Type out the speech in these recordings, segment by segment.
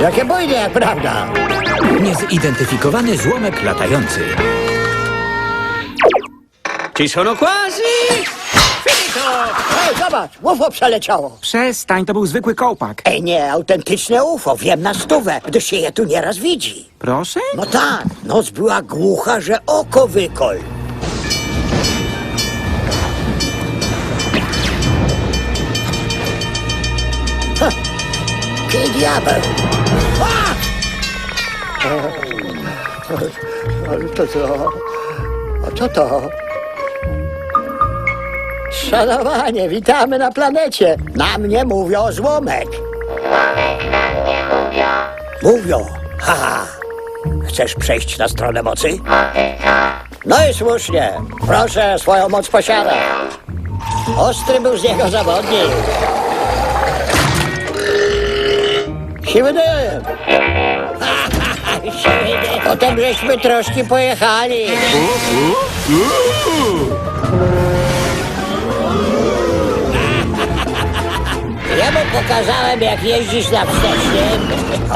Jakie bujnie, jak prawda. Niezidentyfikowany złomek latający. Ci sono quasi finito! Ej, zobacz, UFO przeleciało. Przestań, to był zwykły kołpak. Ej, nie, autentyczne UFO, wiem na stówę, gdyż się je tu nieraz widzi. Proszę? No tak, noc była głucha, że oko wykol. Diabeł! A! Ale to co? A co to? Szanowanie, witamy na planecie. Na mnie mówią złomek. Mówią. Haha. Chcesz przejść na stronę mocy? No i słusznie. Proszę, swoją moc posiada. Ostry był z niego zawodnik. Siwy dym. Potem żeśmy troszkę pojechali. Ja mu pokazałem, jak jeździsz na wstecznym.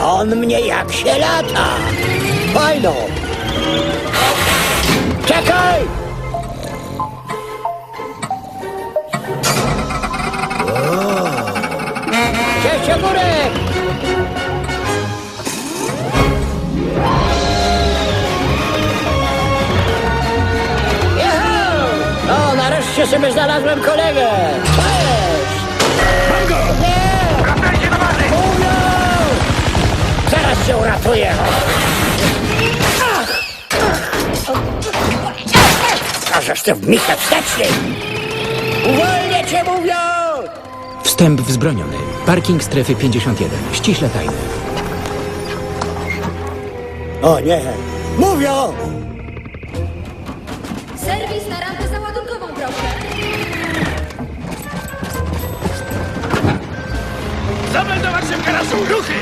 On mnie jak się lata. Fajno. Czekaj! Cześć, ogórek! Nareszcie sobie znalazłem kolegę. Cześć! Mam go! Nie! Wracajcie do bazy! Mówią! Zaraz cię uratuję! Każesz ty w michę wsteczny! Uwolnię cię, mówią! Wstęp wzbroniony. Parking strefy 51. Ściśle tajny. O nie! Mówią! Serwis na rampę Się w garażu! Ruchy!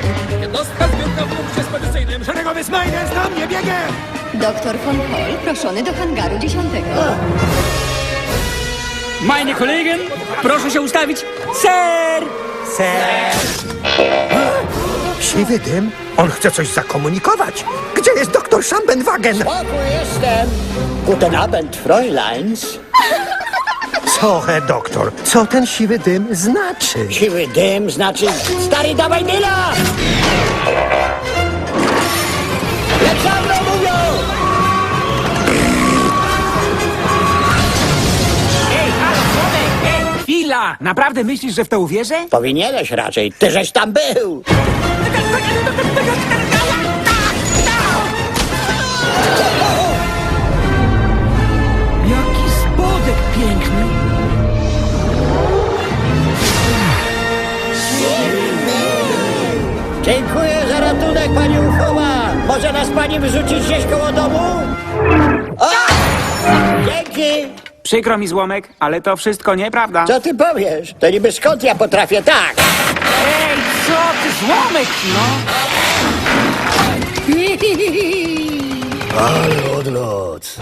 Jednostka zbiórka w punkcie spedycyjnym. Szeregowy Smajdens na mnie biegiem! Doktor von Hall proszony do hangaru dziesiątego. Meine Kollegen, proszę się ustawić. Ser! Siwy dym? On chce coś zakomunikować. Gdzie jest doktor Schambenwagen? Spokój jestem! Guten Abend, Fräuleins. Co, he doktor? Co ten siwy dym znaczy? Siwy dym znaczy stary dawaj dyla! Jak za mną mówią! Chwila! Naprawdę myślisz, że w to uwierzę? Powinieneś raczej, ty żeś tam był! Pani Ufowa! Może nas pani wyrzucić gdzieś koło domu? O! Dzięki! Przykro mi złomek, ale to wszystko nieprawda. Co ty powiesz? To niby skąd ja potrafię tak? Ej, co ty złomek, no? Ale odlot.